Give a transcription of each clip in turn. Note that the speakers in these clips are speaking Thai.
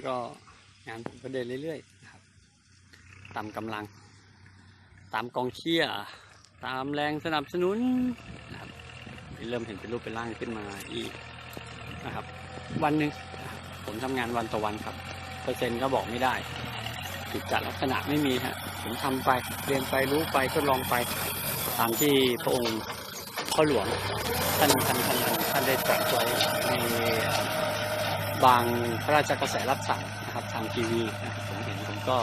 นี้ก็งานผมก็เดินเรื่อยๆครับตามกำลัง ตามกองเชียร์ตามแรงสนับสนุนนะครับเริ่มเห็นเป็นรูปเป็นร่างขึ้นมาอีกนะครับ วันหนึ่งผมทำงานวันต่อวันครับ เปอร์เซ็นต์ก็บอกไม่ได้กิจจลักษณะไม่มีฮะผมทำไปเรียนไปรู้ไปทดลองไป ตามที่พระองค์พ่อหลวงท่านท่านท่านท่านท่านได้ตรัสไว้ใน บางพระราชกระแสรับสั่งนะครับทางทีวีนะครับผมเห็นผมก็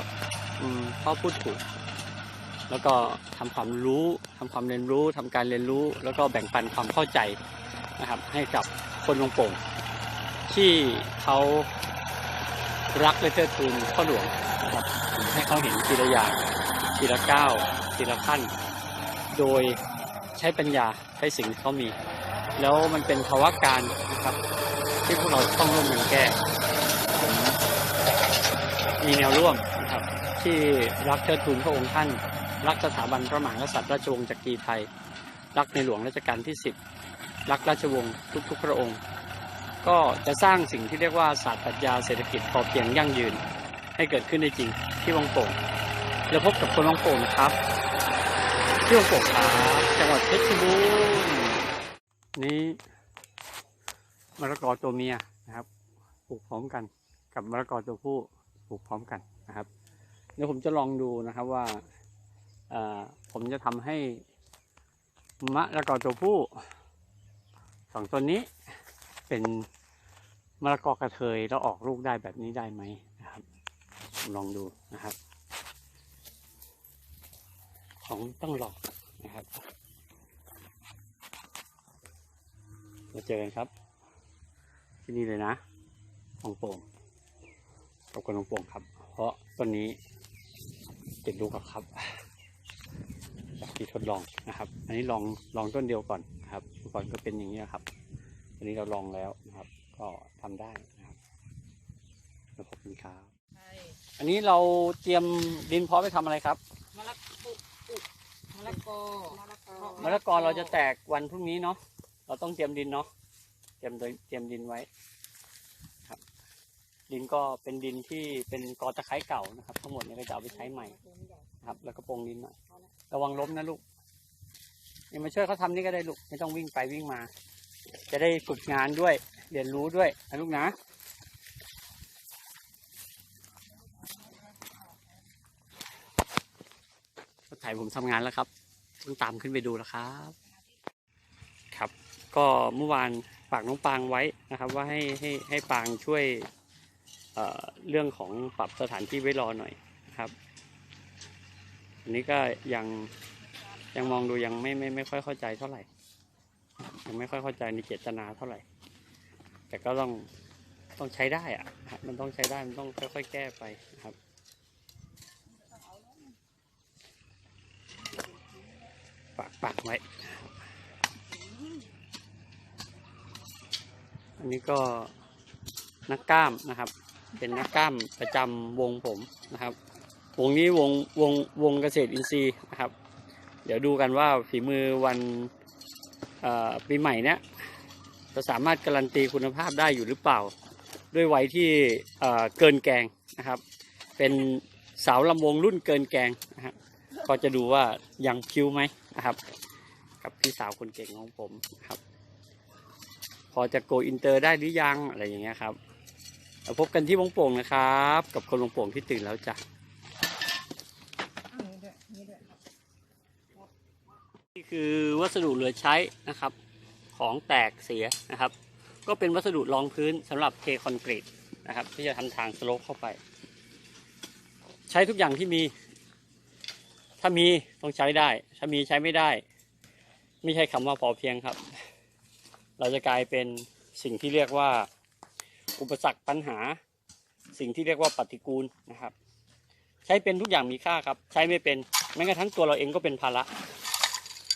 อืมพ่อพูดถูก แล้วก็ทำความรู้ทำความเรียนรู้ทำการเรียนรู้ แล้วก็แบ่งปันความเข้าใจนะครับ ให้กับคนลงโป่งที่เขารักและเทิดทูนพ่อหลวงนะครับให้เขาเห็นทีละอย่างทีละก้าวทีละขั้น โดยใช้ปัญญาใช้สิ่งที่เขามี แล้วมันเป็นภาวะการนะครับ ที่พวกเราต้องร่วมกันแก้มีแนวร่วมนะครับที่รักเทิดทูนพระองค์ท่าน รักสถาบันพระมหากษัตริย์ราชวงศ์จักรีไทย รักในหลวงรัชกาลที่ 10 รักราชวงศ์ทุกๆ พระองค์ ก็จะสร้างสิ่งที่เรียกว่าศาสตร์ปรัชญาเศรษฐกิจพอเพียงยั่งยืนให้เกิดขึ้นได้จริงที่วังโป่งแล้วพบกับคนวังโป่งนะครับที่วังโป่งครับจังหวัดเพชรบูรณ์นี่ มะละกอตัวเมียนะครับปลูกพร้อมกัน กับมะละกอตัวผู้ปลูกพร้อมกันนะครับ เดี๋ยวผมจะลองดูนะครับว่าผมจะทำให้มะละกอตัวผู้สองต้นนี้เป็นมะละกอกระเทยแล้วออกลูกได้แบบนี้ได้ไหมนะครับผมลองดูนะครับ ของต้องหลองนะครับ มาเจอกันครับ ที่นี่เลยนะของโป่งกับคนของโป่งครับ เพราะต้นนี้ติดลูกแล้วครับจากที่ทดลองนะครับ อันนี้ลองลองต้นเดียวก่อนนะครับเมื่อก่อนก็เป็นอย่างนี้ครับอันนี้เราลองแล้วนะครับ ก็ทำได้นะครับแล้วขอบคุณครับใช่อันนี้เราเตรียมดินพร้อมไปทำอะไรครับมะละกอมะละกอมะละกอมะละกอเราจะแตกวันพรุ่งนี้เนาะเราต้องเตรียมดินเนาะ เตรียมโดยเตรียมดินไว้ครับ ดินก็เป็นดินที่เป็นกอตะไคร้เก่านะครับ ทั้งหมดเนี่ยก็จะเอาไปใช้ใหม่ครับ แล้วก็ปรงดินหน่อยระวังล้มนะลูกยังมาช่วยเขาทำนี่ก็ได้ลูกไม่ต้องวิ่งไปวิ่งมา จะได้ฝึกงานด้วย เรียนรู้ด้วยนะลูกนะรถไถผมทำงานแล้วครับต้องตามขึ้นไปดูแล้วครับ ครับ ก็เมื่อวาน ฝากน้องปางไว้นะครับ ว่าให้ให้ให้ปางช่วยเเรื่องของปรับสถานที่ไว้รอหน่อยนะครับ อันนี้ก็ยังยังมองดูยังไม่ไม่ไม่ค่อยเข้าใจเท่าไหร่ ยังไม่ค่อยเข้าใจในเจตนาเท่าไหร่ แต่ก็ต้องต้องใช้ได้อะนะมันต้องใช้ได้มันต้องค่อยๆแก้ไปนะครับปากปากไว้ อันนี้ก็นักกล้ามนะครับ เป็นนักกล้ามประจำวงผมนะครับ วงนี้วงวงวงเกษตรอินทรีย์นะครับ เดี๋ยวดูกันว่าฝีมือวันปีใหม่เนี้ยจะสามารถการันตีคุณภาพได้อยู่หรือเปล่า ด้วยวัยที่เกินแกงนะครับ เป็นสาวลำวงรุ่นเกินแกงนะครับก็จะดูว่ายังคิวไหมนะครับ กับพี่สาวคนเก่งของผมครับ อจะโกอินเตอร์ได้หรือยังอะไรอย่างเงี้ยครับแล้วพบกันที่วงโป่งนะครับ กับคนวงโป่งที่ตื่นแล้วจ้ะนี่คือวัสดุเหลือใช้นะครับ ของแตกเสียนะครับ ก็เป็นวัสดุรองพื้นสำหรับเทคอนกรีตนะครับ ที่จะทำทางสโลปเข้าไป ใช้ทุกอย่างที่มี ถ้ามีต้องใช้ได้ ถ้ามีใช้ไม่ได้ ไม่ใช่คำว่าพอเพียงครับ เราจะกลายเป็นสิ่งที่เรียกว่า อุปสรรคปัญหา สิ่งที่เรียกว่าปฏิกูลนะครับ ใช้เป็นทุกอย่างมีค่าครับ ใช้ไม่เป็นแม้กระทั่งตัวเราเองก็เป็นภาระ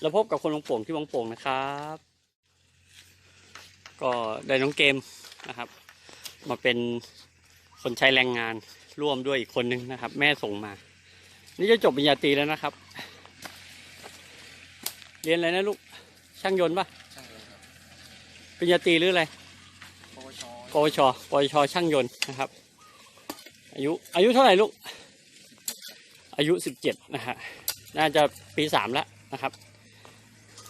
เราพบกับคนวงโป่งที่วงโป่งนะครับ ก็ได้น้องเกมนะครับ มาเป็นคนใช้แรงงานร่วมด้วยอีกคนนึงนะครับ แม่ส่งมา นี่จะจบปริญญาตรีแล้วนะครับ เรียนอะไรนะลูกช่างยนต์ปะ ปริญญาตรีหรืออะไรปวชปวชปวชช่างยนต์นะครับ อายุอายุเท่าไหร่ลูก อายุสิบเจ็ดนะฮะน่าจะปีสามแล้วนะครับ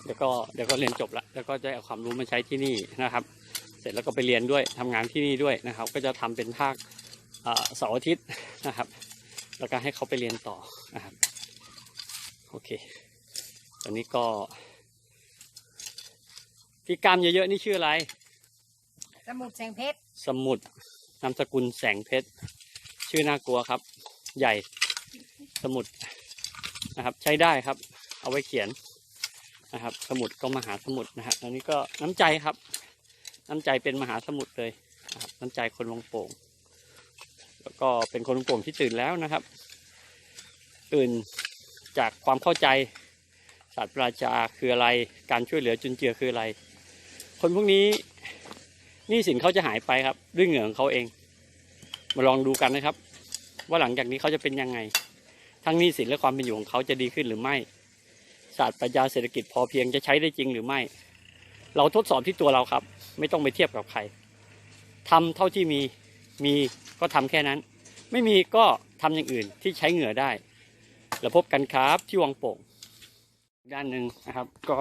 เดี๋ยวก็เดี๋ยวก็เรียนจบแล้วแล้วก็จะเอาความรู้มาใช้ที่นี่นะครับ เสร็จแล้วก็ไปเรียนด้วยทำงานที่นี่ด้วยนะครับ ก็จะทำเป็นภาคเอ่อเสาร์อาทิตย์นะครับ แล้วก็ให้เขาไปเรียนต่อนะครับโอเค ตอนนี้ก็ ที่กล้ามเยอะๆนี่ชื่ออะไร สมุดแสงเพชร สมุดนามสกุลแสงเพชร ชื่อน่ากลัวครับ ใหญ่สมุดนะครับ ใช้ได้ครับ เอาไว้เขียนนะครับ สมุดก็มหาสมุดนะฮะอันนี้ก็น้ำใจครับ น้ำใจเป็นมหาสมุทรเลยนะครับน้ำใจคนลงโป่ง แล้วก็เป็นคนลงโป่งที่ตื่นแล้วนะครับ ตื่นจากความเข้าใจศาสตร์ปราชาคืออะไร การช่วยเหลือจุนเจือคืออะไร คนพวกนี้หนี้สินเขาจะหายไปครับ ด้วยเหงื่อของเขาเอง มาลองดูกันนะครับ ว่าหลังจากนี้เขาจะเป็นยังไง ทั้งหนี้สินและความเป็นอยู่ของเขาจะดีขึ้นหรือไม่ ศาสตร์ปรัชญาเศรษฐกิจพอเพียงจะใช้ได้จริงหรือไม่ เราทดสอบที่ตัวเราครับ ไม่ต้องไปเทียบกับใครทำเท่าที่มีมีก็ทำแค่นั้น ไม่มีก็ทำอย่างอื่นที่ใช้เหงื่อได้ แล้วพบกันครับที่วังโป่งด้านหนึ่งนะครับ ก็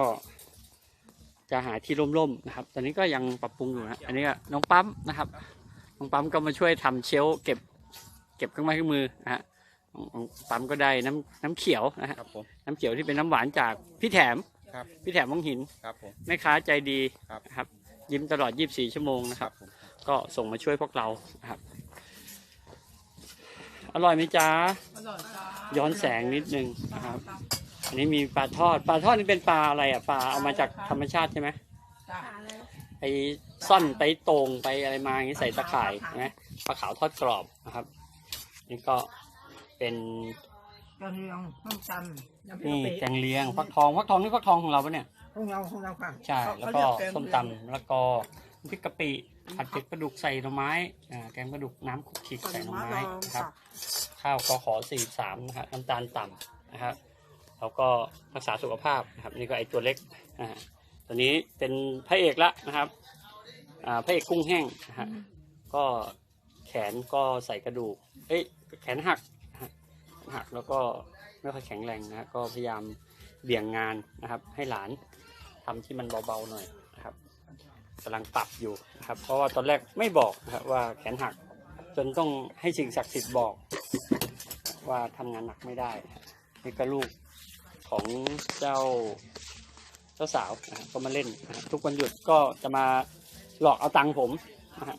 จะหาที่ร่มๆนะครับ ตอนนี้ก็ยังปรับปรุงอยู่นะ อันนี้ก็น้องปั๊มนะครับ น้องปั๊มก็มาช่วยทำเชลฟ์เก็บ เก็บเครื่องไม้เครื่องมือนะฮะน้องน้องปั๊มก็ได้น้ำน้ำเขียวนะฮะครับผมน้ำเขียวที่เป็นน้ำหวานจากพี่แถมครับพี่แถมวังหินครับผมแม่ค้าใจดีครับนะครับ ยิ้มตลอด 24 ชั่วโมงนะครับผมก็ส่งมาช่วยพวกเรานะครับ อร่อยไหมจ๊ะอร่อยจ้าย้อนแสงนิดนึงนะครับ อันนี้มีปลาทอด ปลาทอดนี่เป็นปลาอะไรอะปลาเอามาจากธรรมชาติใช่ไหมจ้าไปซ่อนไปโตงไปอะไรมาอย่างนี้ใส่ตะข่ายใช่ไหมปลาขาวทอดกรอบนะครับ นี่ก็เป็นกระเทียมน้ำตาลน้ำพริกนี่กะปิแกงเลียงฟักทองฟักทองนี่ฟักทองของเราปะเนี่ยของเราของเราค่ะใช่เขาแล้วเขาก็เรียแกงส้มตำแล้วก็พริกกะปิผัดเผ็ดปลาดุกใส่หน่อไม้อ่าแกงปลาดุกน้ำขลุกขลิกใส่หน่อไม้นะครับ ข้าวก็ขอสี่สามนะครับน้ำตาลต่ำนะครับ แล้วก็รักษาสุขภาพนะครับนี่ก็ไอตัวเล็กอ่าตัวนี้เป็นพระเอกละนะครับอ่าพระเอกกุ้งแห้งนะฮะก็แขนก็ใส่กระดูกเอ้ยแขนหักหักแล้วก็ไม่ค่อยแข็งแรงนะก็พยายามเบี่ยงงานนะครับ ให้หลานทำที่มันเบาๆหน่อยนะครับกำลังปรับอยู่นะครับ เพราะว่าตอนแรกไม่บอกนะครับว่าแขนหักจนต้องให้สิ่งศักดิ์สิทธิ์บอก ว่าทำงานหนักไม่ได้นี่ก็ลูก ของเจ้าเจ้าสาวนะก็มาเล่นนะฮะทุกวันหยุดก็จะมาหลอกเอาตังค์ผมนะฮะ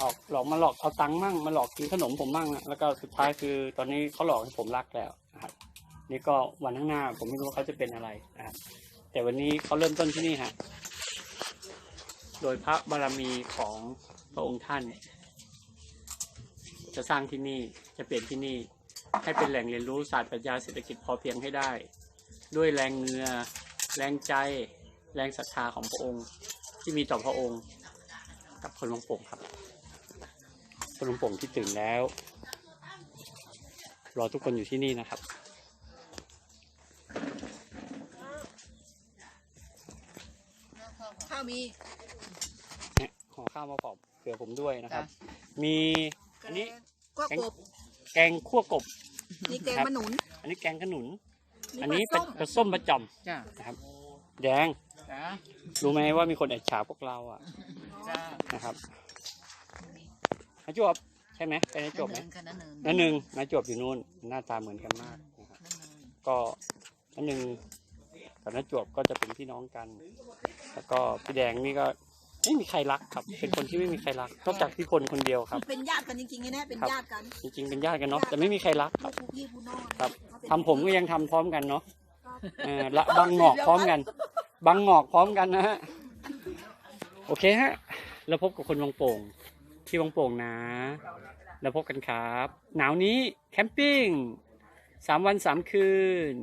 ออกหลอกมาหลอกเอาตังค์มั่งมาหลอกกินขนมผมมั่งนะแล้วก็สุดท้ายคือตอนนี้เขาหลอกให้ผมรักแล้วนะครับนี่ก็วันข้างหน้า ผมไม่รู้ว่าเขาจะเป็นอะไรนะครับแต่วันนี้เขาเริ่มต้นที่นี่ฮะโดยพระบารมีของพระองค์ท่าน จะสร้างที่นี่จะเปลี่ยนที่นี่ ให้เป็นแหล่งเรียนรู้ศาสตร์ปรัชญาเศรษฐกิจพอเพียงให้ได้ ด้วยแรงเงือ แรงใจ แรงศรัทธาของพระองค์ ที่มีต่อพระองค์ กับคนหลวงโป่งครับ คนหลวงโป่งที่ตื่นแล้ว รอทุกคนอยู่ที่นี่นะครับข้าวมีเนี่ยห่อข้าวมาปอบเผื่อผมด้วยนะครับ มีอันนี้ ก็กบ แกงคั่วกบ นี่แกงมะหนุน อันนี้แกงขนุน อันปลานี้เป็นส้มปลาส้มประจอมจ้านะครับ แดงจ้ารู้ไหมว่ามีคนแอบฉาพวกเราอะจ้านะครับนาจวบใช่ไหมเป็นนาจวบไหมค่ะนั่นหนึ่งนั่นหนึ่งนาจวบอยู่นู่นหน้าตาเหมือนกันมากนะครับนั่นหนึ่งก็นั่นหนึ่งกับนาจวบก็จะเป็นพี่น้องกัน แล้วก็พี่แดงนี่ก็ ไม่มีใครรักครับ เป็นคนที่ไม่มีใครรัก นอกจากพี่คนคนเดียวครับ เป็นญาติกันจริงๆไงเนี่ยเป็นครับญาติกันจริงๆเป็นญาติกันเนาะแต่ไม่มีใครรักคลูรับกผู้พี่ผู้น้องครับเขาเป็นทำผมก็ยังทำพร้อมกันเนาะเออละบังงอกพร้อมกัน บังงอกพร้อมกันนะฮะโอเคฮะแล้วพบกับคนวังโป่ง ที่วังโป่งนะ แล้วพบกันครับ หนาวนี้แคมปิ้งสามวันสามคืน